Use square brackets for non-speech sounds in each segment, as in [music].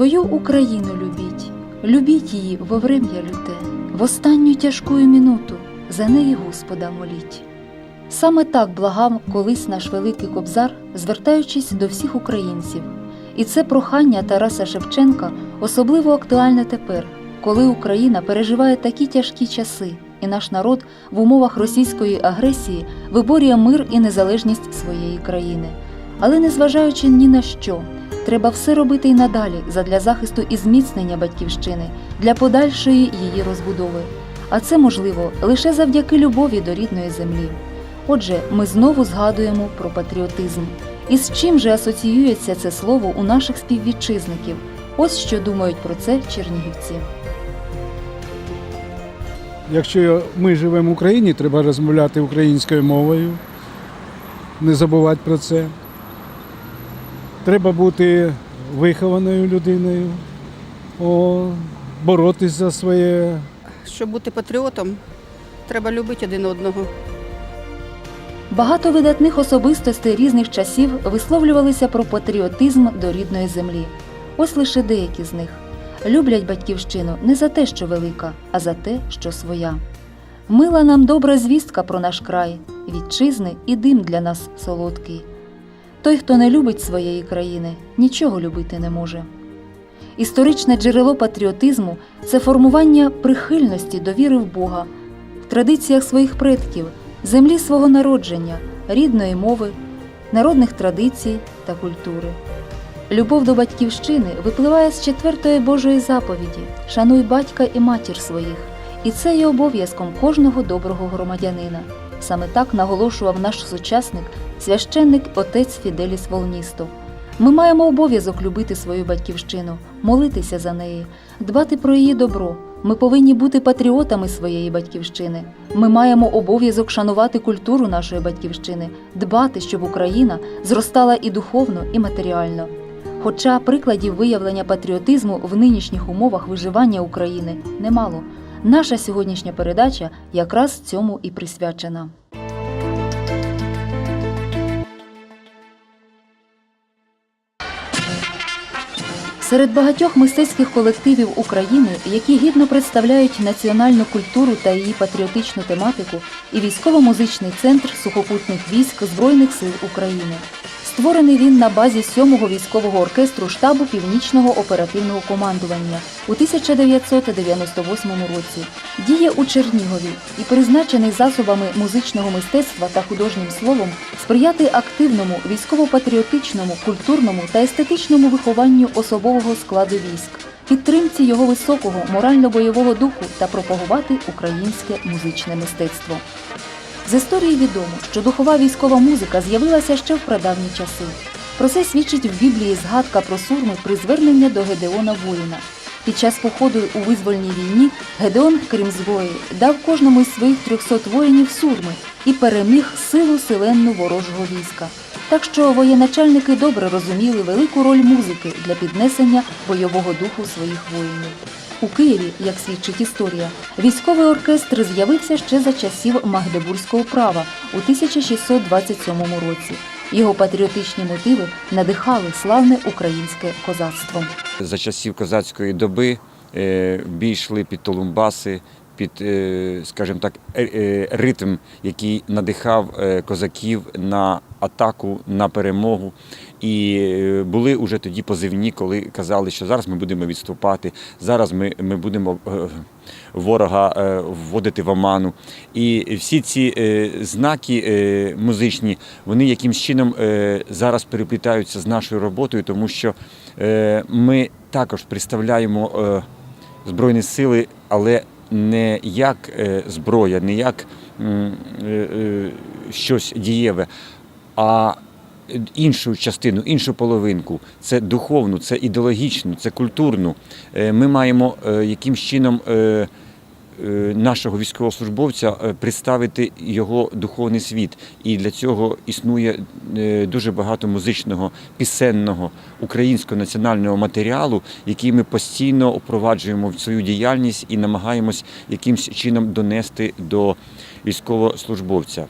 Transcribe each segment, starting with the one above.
Свою Україну любіть, любіть її во врем'я люте, в останню тяжку минуту за неї Господа моліть. Саме так благав колись наш великий кобзар, звертаючись до всіх українців. І це прохання Тараса Шевченка особливо актуальне тепер, коли Україна переживає такі тяжкі часи, і наш народ в умовах російської агресії виборює мир і незалежність своєї країни. Але незважаючи ні на що, треба все робити й надалі задля захисту і зміцнення батьківщини, для подальшої її розбудови. А це можливо лише завдяки любові до рідної землі. Отже, ми знову згадуємо про патріотизм. І з чим же асоціюється це слово у наших співвітчизників? Ось що думають про це чернігівці. Якщо ми живемо в Україні, треба розмовляти українською мовою, не забувати про це. Треба бути вихованою людиною, о, боротись за своє. Щоб бути патріотом, треба любити один одного. Багато видатних особистостей різних часів висловлювалися про патріотизм до рідної землі. Ось лише деякі з них люблять батьківщину не за те, що велика, а за те, що своя. Мила нам добра звістка про наш край, вітчизни і дим для нас солодкий. Той, хто не любить своєї країни, нічого любити не може. Історичне джерело патріотизму це формування прихильності до віри в Бога, в традиціях своїх предків, землі свого народження, рідної мови, народних традицій та культури. Любов до батьківщини випливає з четвертої Божої заповіді Шануй батька і матір своїх. І це є обов'язком кожного доброго громадянина. Саме так наголошував наш сучасник, священник отець Фіделіс Волністо. Ми маємо обов'язок любити свою батьківщину, молитися за неї, дбати про її добро. Ми повинні бути патріотами своєї батьківщини. Ми маємо обов'язок шанувати культуру нашої батьківщини, дбати, щоб Україна зростала і духовно, і матеріально. Хоча прикладів виявлення патріотизму в нинішніх умовах виживання України немало. Наша сьогоднішня передача якраз цьому і присвячена. Серед багатьох мистецьких колективів України, які гідно представляють національну культуру та її патріотичну тематику, і військово-музичний центр сухопутних військ Збройних сил України. Створений він на базі 7-го військового оркестру штабу Північного оперативного командування у 1998 році. Діє у Чернігові і призначений засобами музичного мистецтва та художнім словом сприяти активному військово-патріотичному, культурному та естетичному вихованню особового складу військ, підтримці його високого морально-бойового духу та пропагувати українське музичне мистецтво. З історії відомо, що духова військова музика з'явилася ще в прадавні часи. Про це свідчить в Біблії згадка про сурми при звернення до Гедеона воїна. Під час походу у визвольній війні Гедеон, крім зброї, дав кожному із своїх 300 воїнів сурми і переміг силу селенну ворожого війська. Так що воєначальники добре розуміли велику роль музики для піднесення бойового духу своїх воїнів. У Києві, як свідчить історія, військовий оркестр з'явився ще за часів Магдебурзького права у 1627 році. Його патріотичні мотиви надихали славне українське козацтво. За часів козацької доби е, бій йшли під толумбаси, під, е, скажімо так, е, ритм, який надихав козаків на атаку, на перемогу. І е, були вже тоді позивні, коли казали, що зараз ми будемо відступати, зараз ми, ми будемо е, ворога е, вводити в оману. І всі ці знаки музичні, вони якимсь чином зараз переплітаються з нашою роботою, тому що ми також представляємо Збройні сили, але не як зброя, не як щось дієве, а іншу частину, іншу половинку. Це духовну, це ідеологічну, це культурну. Е, Ми маємо е, якимсь чином. е, Нашого військовослужбовця представити його духовний світ, і для цього існує дуже багато музичного, пісенного, українського національного матеріалу, який ми постійно впроваджуємо в свою діяльність і намагаємось якимось чином донести до військовослужбовця.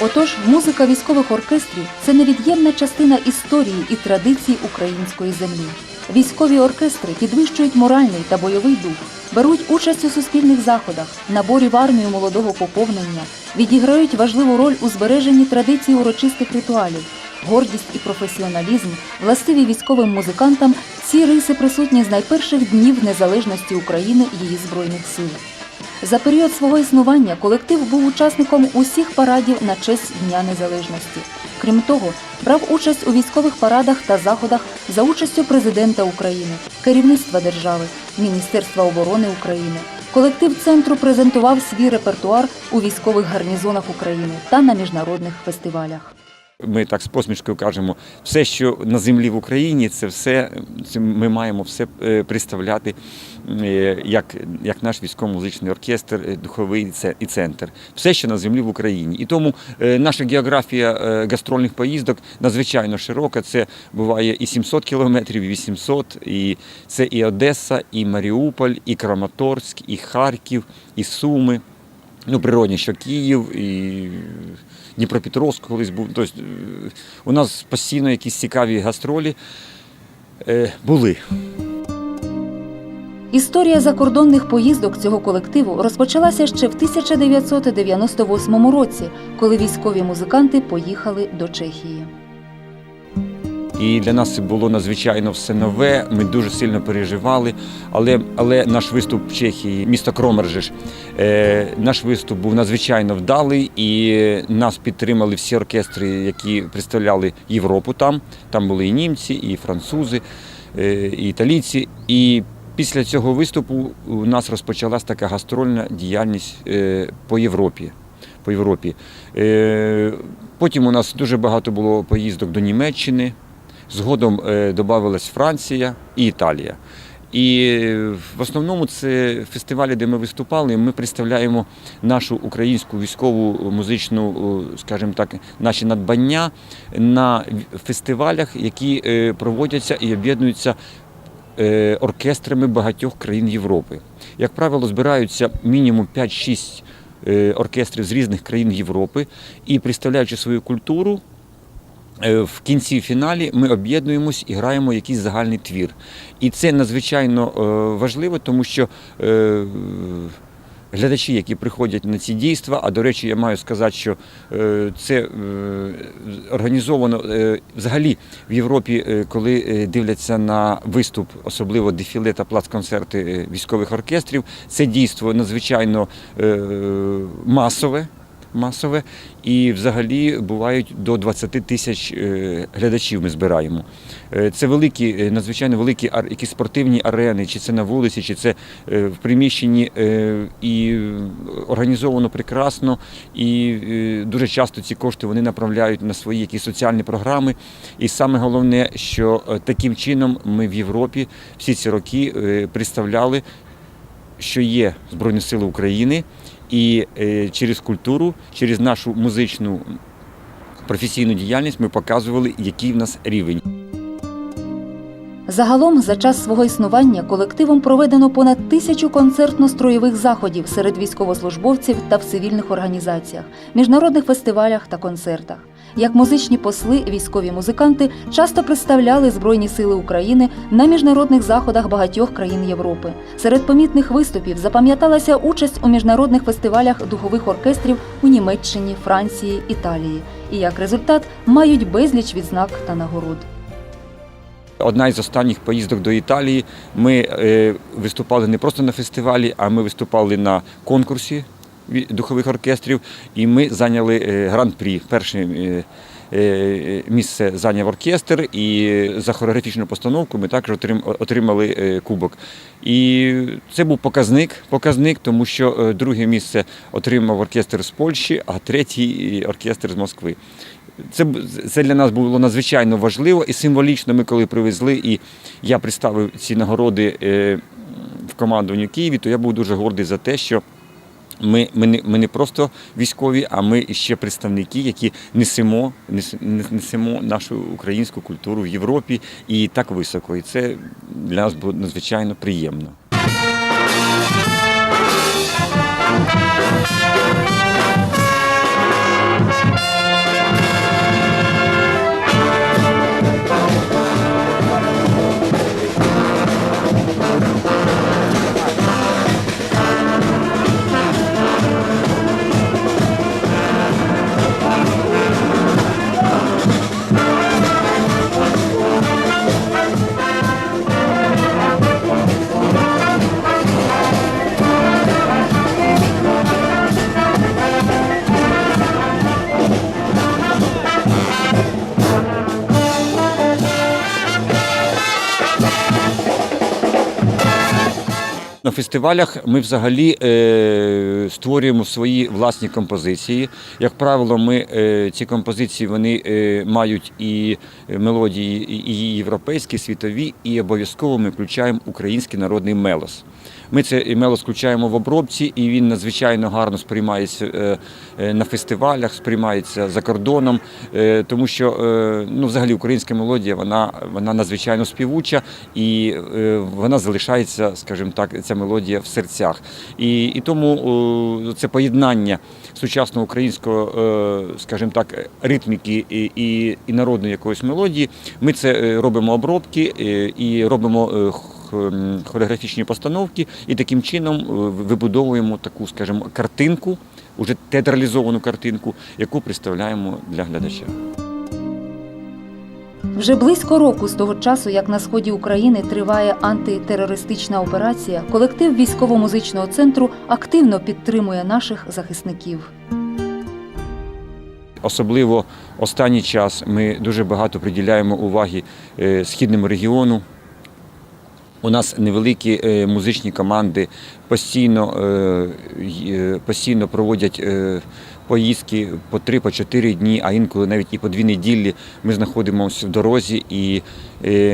Отож, музика військових оркестрів це невід'ємна частина історії і традицій української землі. Військові оркестри підвищують моральний та бойовий дух, беруть участь у суспільних заходах, наборі в армію молодого поповнення, відіграють важливу роль у збереженні традицій урочистих ритуалів. Гордість і професіоналізм, властиві військовим музикантам, ці риси присутні з найперших днів незалежності України її збройних сил. За період свого існування колектив був учасником усіх парадів на честь Дня Незалежності. Крім того, брав участь у військових парадах та заходах за участю президента України, керівництва держави, Міністерства оборони України. Колектив центру презентував свій репертуар у військових гарнізонах України та на міжнародних фестивалях. Ми так з посмішкою кажемо, все, що на землі в Україні, це все це ми маємо все е, представляти е, як, як наш військово-музичний оркестр, е, духовий і центр. Все, що на землі в Україні. І тому наша географія гастрольних поїздок надзвичайно широка. Це буває і 700 кілометрів, і 800, і це і Одеса, і Маріуполь, і Краматорськ, і Харків, і Суми. Ну, природні, що Київ і Дніпропетровськ колись був. Тобто, у нас постійно якісь цікаві гастролі е, були. Історія закордонних поїздок цього колективу розпочалася ще в 1998 році, коли військові музиканти поїхали до Чехії. І для нас це було надзвичайно все нове. Ми дуже сильно переживали. Але, але наш виступ в Чехії, місто Кромержиш, е, наш виступ був надзвичайно вдалий, і нас підтримали всі оркестри, які представляли Європу там. Там були і німці, і французи, е, і італійці. І після цього виступу у нас розпочалась така гастрольна діяльність е, по Європі. По Європі. Е, Потім у нас дуже багато було поїздок до Німеччини. Згодом е, додавалась Франція і Італія. І е, в основному це фестивалі, де ми виступали. Ми представляємо нашу українську військову музичну, е, скажімо так, наші надбання на фестивалях, які проводяться і об'єднуються оркестрами багатьох країн Європи. Як правило, збираються мінімум 5-6 е, оркестрів з різних країн Європи і представляючи свою культуру. Е, В кінці фіналі ми об'єднуємось і граємо якийсь загальний твір. І це надзвичайно е, важливо, тому що е, глядачі, які приходять на ці дійства, а до речі, я маю сказати, що це організовано взагалі в Європі, коли дивляться на виступ, особливо дефіле та плацконцерти військових оркестрів, це дійство надзвичайно масове масове, і взагалі бувають до 20 тисяч е, глядачів ми збираємо. Е, Це великі, е, надзвичайно великі якісь спортивні арени, чи це на вулиці, чи це в приміщенні і організовано прекрасно. І дуже часто ці кошти вони направляють на свої якісь соціальні програми. І саме головне, що таким чином ми в Європі всі ці роки представляли, що є Збройні Сили України. І е, через культуру, через нашу музичну професійну діяльність ми показували, який в нас рівень. Загалом за час свого існування колективом проведено понад тисячу концертно-строєвих заходів серед військовослужбовців та в цивільних організаціях, міжнародних фестивалях та концертах. Як музичні посли, військові музиканти часто представляли Збройні сили України на міжнародних заходах багатьох країн Європи. Серед помітних виступів запам'яталася участь у міжнародних фестивалях духових оркестрів у Німеччині, Франції, Італії. І як результат мають безліч відзнак та нагород. Одна із останніх поїздок до Італії. Ми е, виступали не просто на фестивалі, а ми виступали на конкурсі духових оркестрів, і ми зайняли е, гран-прі. Перше е, е, місце зайняв оркестр, і за хореографічну постановку ми також отрим- отримали кубок. І це був показник, показник, тому що друге місце отримав оркестр з Польщі, а третій оркестр з Москви. Це, це для нас було надзвичайно важливо і символічно. Ми коли привезли, і я представив ці нагороди в командуванні Києві, то я був дуже гордий за те, що ми, ми, не, ми не просто військові, а ми ще представники, які несемо, нес- несемо нашу українську культуру в Європі і так високо. І це для нас було надзвичайно приємно. Фестивалях ми взагалі е, створюємо свої власні композиції. Як правило, ми е, ці композиції вони е, мають і мелодії, і- і європейські, і світові, і обов'язково ми включаємо український народний мелос. Ми цей мелос включаємо в обробці, і він надзвичайно гарно сприймається е, е, на фестивалях, сприймається за кордоном, е, тому що ну, взагалі українська мелодія вона, вона надзвичайно співуча і вона залишається, скажімо так, ця мелодія в серцях. І, і тому це поєднання сучасного українського, скажімо так, ритміки і, і, і народної якоїсь мелодії. Ми це робимо обробки і робимо. Е, Хореографічні постановки і таким чином е, вибудовуємо таку, скажімо, картинку, уже театралізовану картинку, яку представляємо для глядача. Вже близько року з того часу, як на сході України триває антитерористична операція, колектив військово-музичного центру активно підтримує наших захисників. Особливо останній час ми дуже багато приділяємо уваги е, східному регіону. У нас невеликі е, музичні команди постійно, е, е, постійно проводять поїздки по три, по чотири дні, а інколи навіть і по дві неділі. Ми знаходимося в дорозі і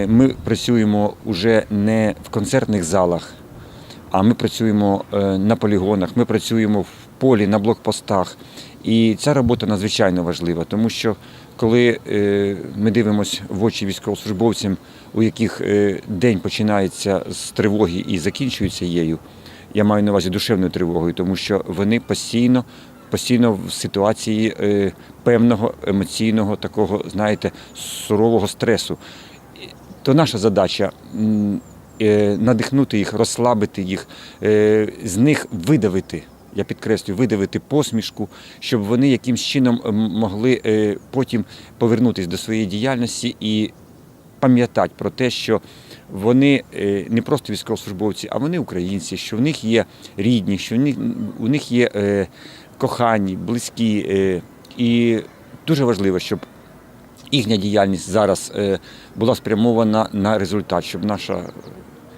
ми працюємо вже не в концертних залах, а ми працюємо на полігонах, ми працюємо в полі, на блокпостах. І ця робота надзвичайно важлива, тому що коли е, ми дивимося в очі військовослужбовцям, у яких е, день починається з тривоги і закінчується її, я маю на увазі душевною тривогою, тому що вони постійно, постійно в ситуації е, певного емоційного такого, знаєте, сурового стресу. То наша задача надихнути їх, розслабити їх, з них видавити. Я підкреслюю, видавити посмішку, щоб вони якимсь чином могли е, потім повернутися до своєї діяльності і пам'ятати про те, що вони е, не просто військовослужбовці, а вони українці, що в них є рідні, що у них є е, кохані, близькі. І дуже важливо, щоб їхня діяльність зараз була спрямована на результат, щоб наша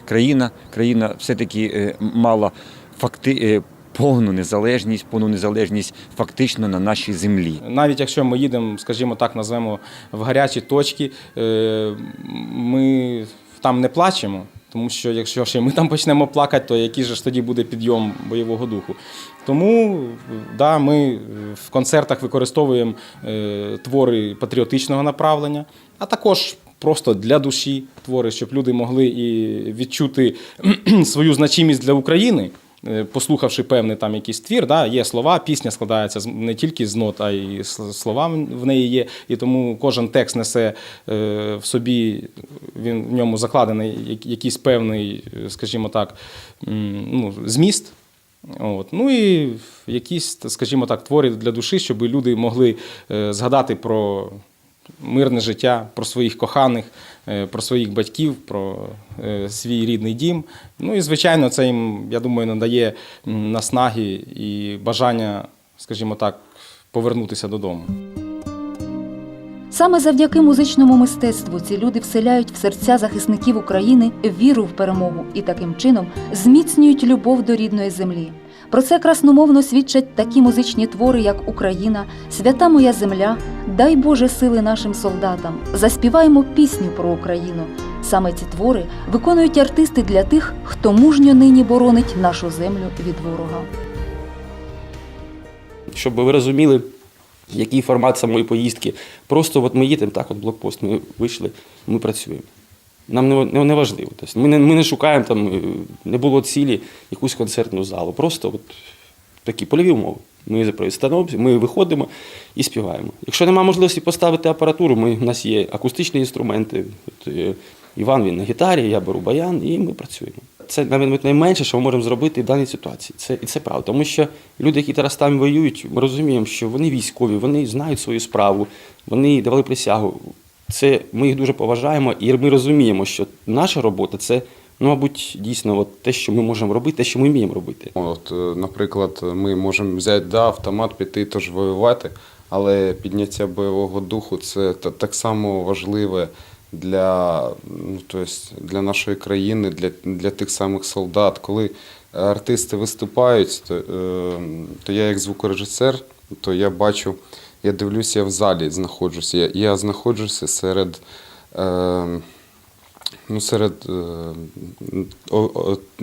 країна, країна все-таки мала факти, повну незалежність, повну незалежність фактично на нашій землі. Навіть якщо ми їдемо, скажімо так, назвемо в гарячі точки, е, ми там не плачемо. Тому що якщо ще ми там почнемо плакати, то який же ж тоді буде підйом бойового духу? Тому да, ми в концертах використовуємо е, твори патріотичного направлення, а також просто для душі твори, щоб люди могли і відчути [clears throat] свою значимість для України. Е, послухавши певний там якийсь твір, да, є слова, пісня складається не тільки з нот, а й слова в неї є. І тому кожен текст несе е, в собі, він в ньому закладений якийсь певний, е, скажімо так, ну, зміст. От. Ну і якісь, скажімо так, твори для душі, щоб люди могли згадати про мирне життя, про своїх коханих, е, про своїх батьків, про е, свій рідний дім. Ну і звичайно, це їм, я думаю, надає наснаги і бажання, скажімо так, повернутися додому. Саме завдяки музичному мистецтву ці люди вселяють в серця захисників України віру в перемогу і таким чином зміцнюють любов до рідної землі. Про це красномовно свідчать такі музичні твори, як Україна, Свята моя земля, Дай Боже сили нашим солдатам. Заспіваємо пісню про Україну. Саме ці твори виконують артисти для тих, хто мужньо нині боронить нашу землю від ворога. щоб ви розуміли, який формат самої поїздки. Просто от ми їдемо так, от блокпост, ми вийшли, ми працюємо. Нам не, не, важливо. Тобто ми, не, ми не шукаємо там, е, не було цілі якусь концертну залу. Просто от такі польові умови. Ми становимося, ми виходимо і співаємо. Якщо немає можливості поставити апаратуру, ми, у нас є акустичні інструменти. От, е, Іван він на гітарі, я беру баян, і ми працюємо. Це навіть найменше, що ми можемо зробити в даній ситуації. Це, і це правда. Тому що люди, які зараз там воюють, ми розуміємо, що вони військові, вони знають свою справу, вони давали присягу. Це ми їх дуже поважаємо, і ми розуміємо, що наша робота це, ну, мабуть, дійсно от те, що ми можемо робити, те, що ми вміємо робити. От, е, наприклад, ми можемо взяти да, автомат, піти тож воювати, але підняття бойового духу це так само важливе, для, ну, то есть для нашої країни, для, для тих самих солдат. Коли артисти виступають, то, е, то я як звукорежисер, то я бачу, я дивлюся, я в залі знаходжуся. Я, я знаходжуся серед. Е, ну, серед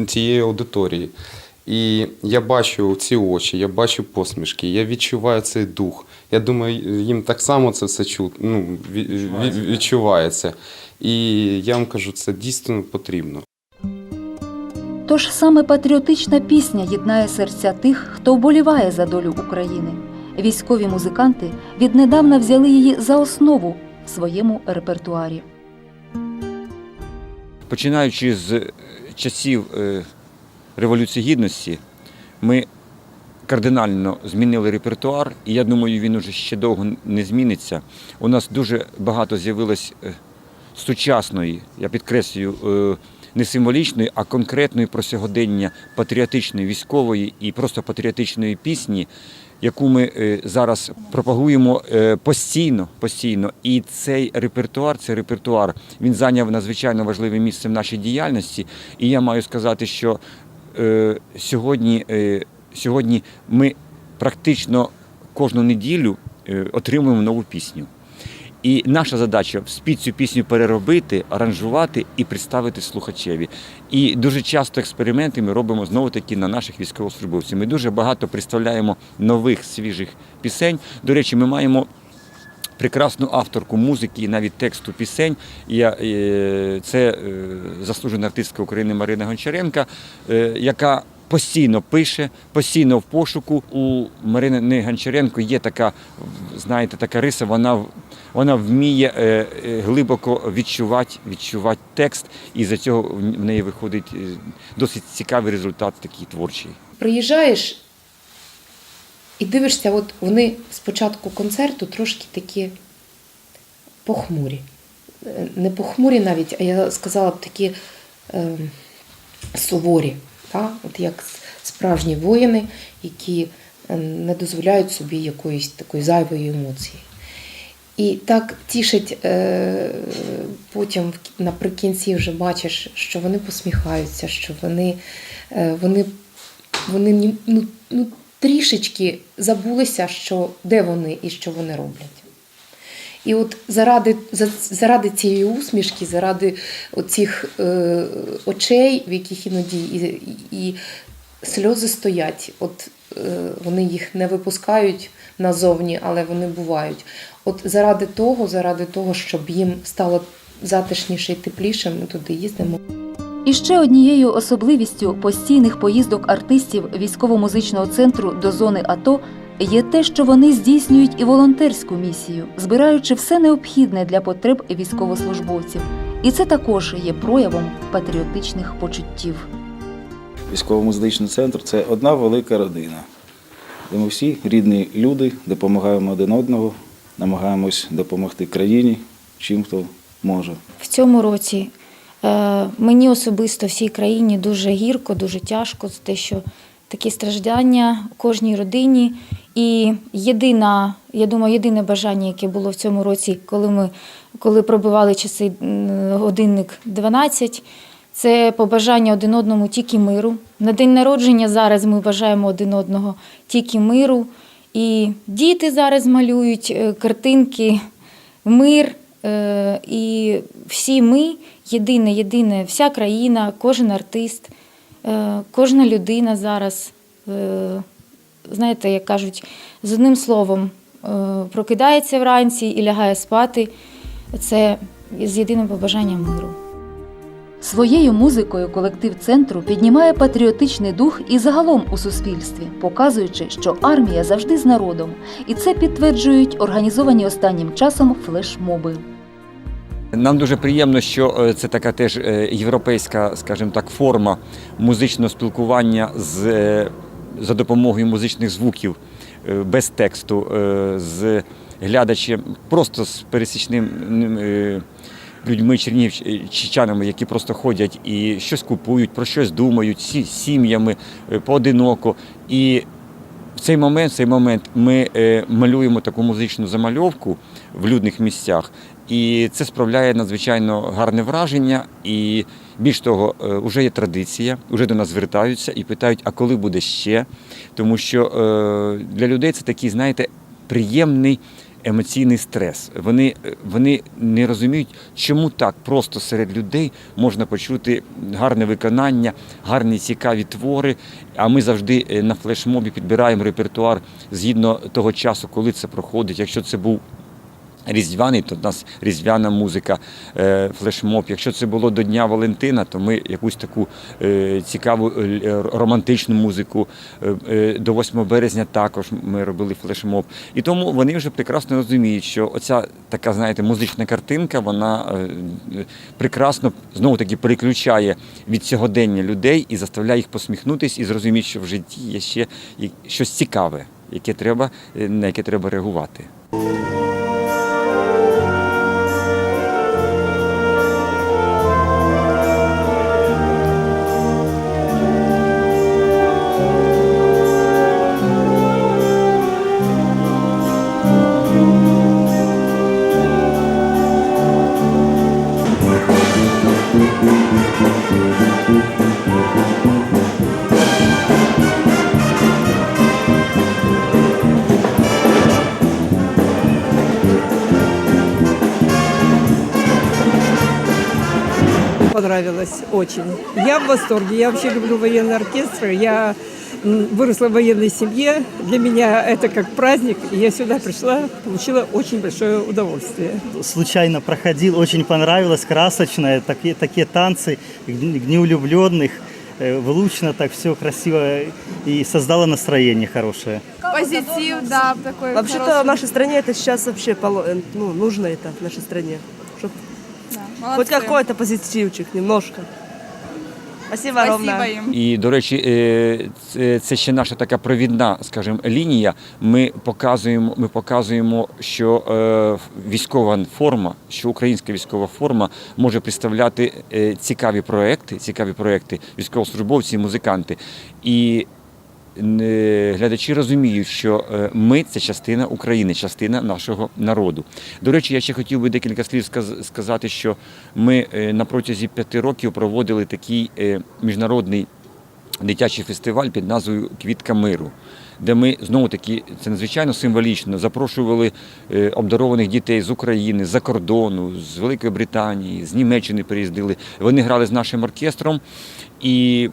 цієї аудиторії. І я бачу ці очі, я бачу посмішки, я відчуваю цей дух. Я думаю, їм так само це все чу, ну, ві- ві- відчувається. І я вам кажу, це дійсно потрібно. Тож саме патріотична пісня єднає серця тих, хто вболіває за долю України. Військові музиканти віднедавна взяли її за основу в своєму репертуарі. Починаючи з часів е, Революції Гідності, ми кардинально змінили репертуар, і я думаю, він уже ще довго не зміниться. У нас дуже багато з'явилось е, сучасної, я підкреслюю, е, не символічної, а конкретної про сьогодення патріотичної, військової і просто патріотичної пісні, яку ми е, зараз пропагуємо постійно, постійно. І цей репертуар, цей репертуар, він зайняв надзвичайно важливе місце в нашій діяльності. І я маю сказати, що сьогодні, сьогодні ми практично кожну неділю е, отримуємо нову пісню. І наша задача вспіть цю пісню переробити, аранжувати і представити слухачеві. І дуже часто експерименти ми робимо знову таки на наших військовослужбовців. Ми дуже багато представляємо нових свіжих пісень. До речі, ми маємо прекрасну авторку музики і навіть тексту пісень. Е, це е, заслужена артистка України Марина Гончаренка, яка постійно пише, постійно в пошуку. У Марини Гончаренко є така, знаєте, така риса, вона, вона вміє е, е, глибоко відчувати, відчувати текст, і за цього в неї виходить е, досить цікавий результат такий творчий. приїжджаєш і дивишся, от вони спочатку концерту трошки такі похмурі. Не похмурі навіть, а я сказала б такі е, суворі, та? От як справжні воїни, які е, не дозволяють собі якоїсь такої зайвої емоції. І так тішить е, потім наприкінці вже бачиш, що вони посміхаються, що вони, е, вони, вони ну, ну, трішечки забулися, що, де вони і що вони роблять. І от заради, за- заради цієї усмішки, заради оцих е, очей, в яких іноді і, і сльози стоять, от е, вони їх не випускають назовні, але вони бувають. От заради того, заради того, щоб їм стало затишніше і тепліше, ми туди їздимо. І ще однією особливістю постійних поїздок артистів військово-музичного центру до зони АТО є те, що вони здійснюють і волонтерську місію, збираючи все необхідне для потреб військовослужбовців. І це також є проявом патріотичних почуттів. Військово-музичний центр це одна велика родина, де ми всі рідні люди, допомагаємо один одного, намагаємось допомогти країні, чим хто може. В цьому році е, мені особисто всій країні дуже гірко, дуже тяжко те, що такі страждання кожній родині. І єдина, я думаю, єдине бажання, яке було в цьому році, коли ми коли пробивали часи годинник 12, це побажання один одному тільки миру. На день народження зараз ми бажаємо один одного тільки миру. І діти зараз малюють е, картинки, мир. Е, І всі ми єдине, єдине, вся країна, кожен артист, е, кожна людина зараз, знаєте, як кажуть, з одним словом е, прокидається вранці і лягає спати. Це з єдиним побажанням миру. Своєю музикою колектив центру піднімає патріотичний дух і загалом у суспільстві, показуючи, що армія завжди з народом, і це підтверджують організовані останнім часом флешмоби. Нам дуже приємно, що е, це така теж е, європейська, скажімо так, форма музичного спілкування з, за допомогою музичних звуків е, без тексту, е, з глядачем, просто з пересічним е, людьми, чернівчанами, які просто ходять і щось купують, про щось думають, сі- сім'ями, поодиноко. І в цей момент, в цей момент ми малюємо таку музичну замальовку в людних місцях, і це справляє надзвичайно гарне враження. І більш того, е, вже є традиція, вже до нас звертаються і питають, а коли буде ще? Тому що е, для людей це такий, знаєте, приємний. Емоційний стрес. Вони, е, вони не розуміють, чому так просто серед людей можна почути гарне виконання, гарні цікаві твори. А ми завжди е, на флешмобі підбираємо репертуар згідно того часу, коли це проходить. Якщо це був Різдвяний, то в нас різдвяна музика, е, флешмоб. Якщо це було до Дня Валентина, то ми якусь таку е, цікаву е, романтичну музику. До 8 березня також ми робили флешмоб. І тому вони вже прекрасно розуміють, що оця така, знаєте, музична картинка, вона прекрасно знову таки переключає від сьогодення людей і заставляє їх посміхнутись і зрозуміти, що в житті є ще щось цікаве, яке треба, на яке треба реагувати. Понравилось очень. Я в восторге. Я вообще люблю военный оркестр. Я выросла в военной семье. Для меня это как праздник. И я сюда пришла, получила очень большое удовольствие. случайно проходил, очень понравилось, красочное, такие, такие танцы гнеулюбленных, э, влучно так все красиво и создало настроение хорошее. Позитив, да, такой Вообще-то хороший. в нашей стране это сейчас вообще э, ну, нужно это в нашей стране. Чтоб Молодцы. хоть какой-то позитивчик немножко. Спасибо, Спасибо огромное. І, до речі, е, це- це ще наша така провідна, скажімо, лінія. Ми показуємо, ми показуємо, що е, військова форма, що українська військова форма може представляти е, цікаві проекти, цікаві проекти військовослужбовці і музиканти. І глядачі розуміють, що е, ми це частина України, частина нашого народу. До речі, я ще хотів би декілька слів сказати, що ми е, на протязі п'яти років проводили такий е, міжнародний дитячий фестиваль під назвою Квітка миру. Де ми знову таки це надзвичайно символічно запрошували обдарованих дітей з України, з-за кордону, з Великої Британії, з Німеччини приїздили. Вони грали з нашим оркестром, і,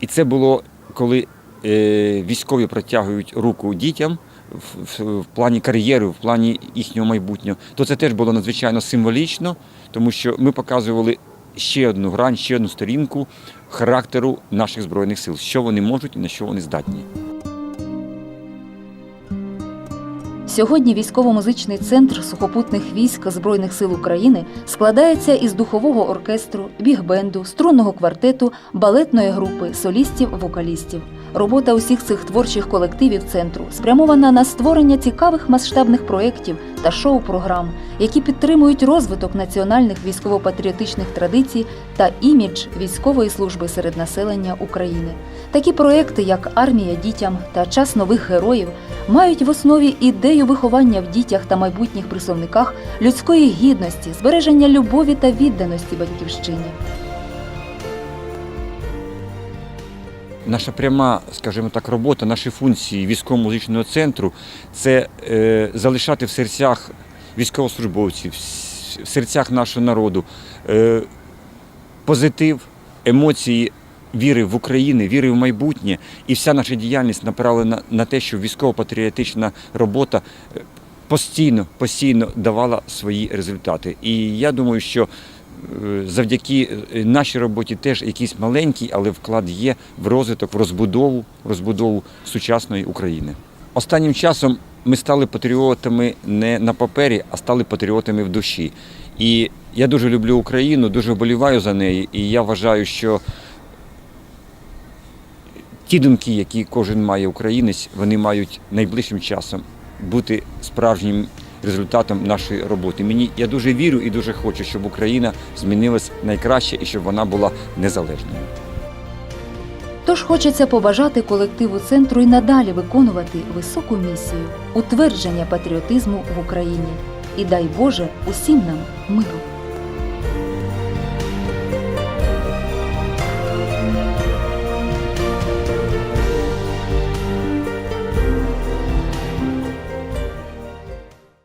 і це було коли військові протягують руку дітям в плані кар'єри, в плані їхнього майбутнього, то це теж було надзвичайно символічно, тому що ми показували ще одну грань, ще одну сторінку характеру наших збройних сил, що вони можуть і на що вони здатні. Сьогодні військово-музичний центр сухопутних військ Збройних сил України складається із духового оркестру, бігбенду, струнного квартету, балетної групи, солістів, вокалістів. Робота усіх цих творчих колективів центру спрямована на створення цікавих масштабних проєктів та шоу-програм, які підтримують розвиток національних військово-патріотичних традицій та імідж військової служби серед населення України. Такі проекти, як Армія дітям та Час нових героїв, мають в основі ідею виховання в дітях та майбутніх присовниках людської гідності, збереження любові та відданості батьківщині. Наша пряма, скажімо так, робота, наші функції військово-музичного центру це е, залишати в серцях військовослужбовців, в серцях нашого народу е, позитив, емоції віри в Україну, віри в майбутнє. І вся наша діяльність направлена на те, щоб військово-патріотична робота е, постійно, постійно давала свої результати. І я думаю, що завдяки е, нашій роботі теж якийсь маленький, але вклад є в розвиток, в розбудову, розбудову сучасної України. Останнім часом ми стали патріотами не на папері, а стали патріотами в душі. І я дуже люблю Україну, дуже вболіваю за неї. І я вважаю, що ті думки, які кожен має українець, вони мають найближчим часом бути справжнім результатом нашої роботи. Мені я дуже вірю і дуже хочу, щоб Україна змінилась найкраще і щоб вона була незалежною. Тож хочеться побажати колективу центру і надалі виконувати високу місію утвердження патріотизму в Україні. І дай Боже усім нам миру.